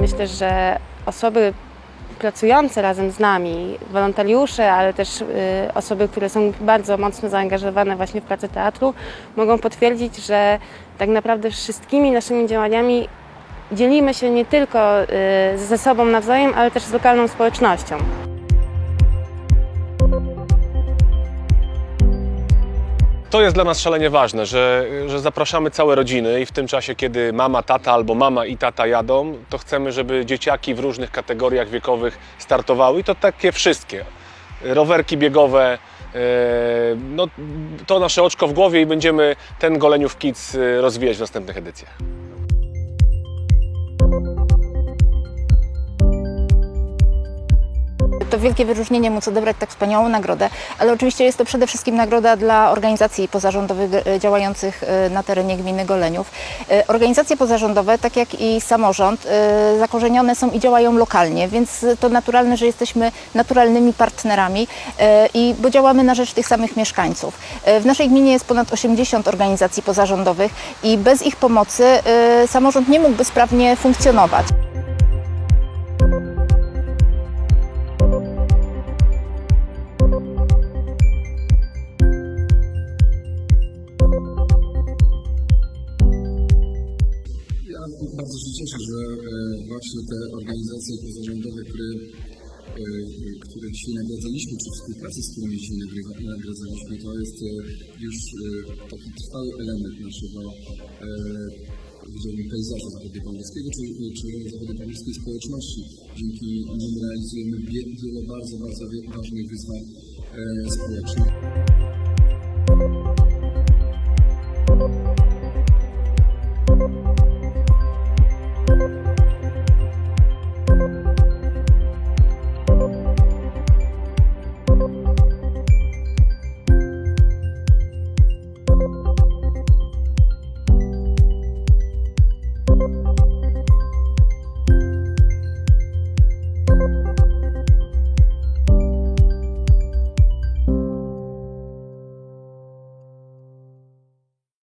Myślę, że osoby pracujące razem z nami, wolontariusze, ale też y, osoby, które są bardzo mocno zaangażowane właśnie w pracę teatru, mogą potwierdzić, że tak naprawdę wszystkimi naszymi działaniami dzielimy się nie tylko y, ze sobą nawzajem, ale też z lokalną społecznością. To jest dla nas szalenie ważne, że, że zapraszamy całe rodziny i w tym czasie, kiedy mama, tata albo mama i tata jadą, to chcemy, żeby dzieciaki w różnych kategoriach wiekowych startowały i to takie wszystkie. Rowerki biegowe, e, no, to nasze oczko w głowie i będziemy ten Goleniów Kids e, rozwijać w następnych edycjach. To wielkie wyróżnienie móc odebrać tak wspaniałą nagrodę, ale oczywiście jest to przede wszystkim nagroda dla organizacji pozarządowych e, działających e, na terenie gminy Goleniów. E, Organizacje pozarządowe, tak jak i samorząd, zakorzenione są i działają lokalnie, więc to naturalne, że jesteśmy naturalnymi partnerami i bo działamy na rzecz tych samych mieszkańców. W naszej gminie jest ponad 80 organizacji pozarządowych i bez ich pomocy samorząd nie mógłby sprawnie funkcjonować. Bardzo się cieszę, że e, właśnie te organizacje pozarządowe, które, e, które dzisiaj nagradzaliśmy, czy współpracy z którymi dzisiaj nagradzaliśmy, to jest e, już taki trwały element naszego powiedziałbym, pejzażu zachodniopomorskiego, czy, czy zachodniopomorskiej społeczności. Dzięki nim realizujemy wie- wiele bardzo, bardzo ważnych wyzwań społecznych.